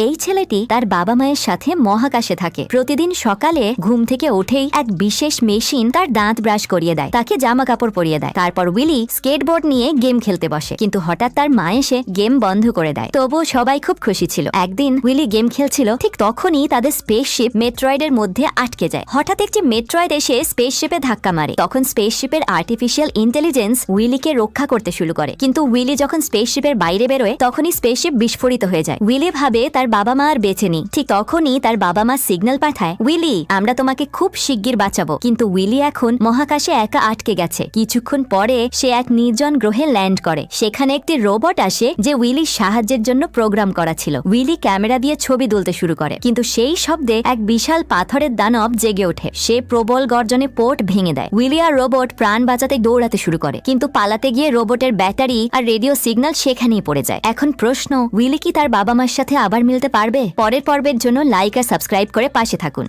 এই ছেলেটি তার বাবা মায়ের সাথে মহাকাশে থাকে। প্রতিদিন সকালে ঘুম থেকে উঠেই এক বিশেষ মেশিন তার দাঁত ব্রাশ করিয়ে দেয়। তাকে জামা কাপড় পরিয়ে দেয়। তারপর উইলি স্কেটবোর্ড নিয়ে গেম খেলতে বসে। কিন্তু হঠাৎ তার মা এসে গেম বন্ধ করে দেয়। তবুও সবাই খুব খুশি ছিল। একদিন উইলি গেম খেলছিল, ঠিক তখনই তাদের স্পেসশিপ মেট্রয়েডের মধ্যে আটকে যায়। হঠাৎ একটি মেট্রয়েড এসে স্পেসশিপে ধাক্কা মারে। তখন স্পেসশিপের আর্টিফিশিয়াল ইন্টেলিজেন্স উইলিকে রক্ষা করতে শুরু করে। কিন্তু উইলি যখন স্পেসশিপের বাইরে বেরোয়, তখনই স্পেসশিপ বিস্ফোরিত হয়ে যায়। উইলি ভাবে তার বাবা মা আর বেঁচে নেই। ঠিক তখনই তার বাবা মা সিগন্যাল পাঠায়, উইলি, আমরা তোমাকে খুব শিগগির বাঁচাবো। কিন্তু উইলি এখন মহাকাশে একা আটকে গেছে। কিছুক্ষণ পরে সে এক নির্জন গ্রহে ল্যান্ড করে। সেখানে একটি রোবট আসে যে উইলির সাহায্যের জন্য প্রোগ্রাম করা ছিল। উইলি ক্যামেরা দিয়ে ছবি তুলতে শুরু করে। কিন্তু সেই শব্দে এক বিশাল পাথরের দানব জেগে ওঠে। সে প্রবল গর্জনে পোর্ট ভেঙে দেয়। উইলি আর রোবট প্রাণ বাঁচাতে দৌড়াতে শুরু করে। কিন্তু পালাতে গিয়ে রোবটের ব্যাটারি আর রেডিও সিগন্যাল সেখানেই পড়ে যায়। এখন প্রশ্ন, উইলি কি তার বাবা মার সাথে আবার পারবে? পরের পর্বের জন্য লাইক আর সাবস্ক্রাইব করে পাশে থাকুন।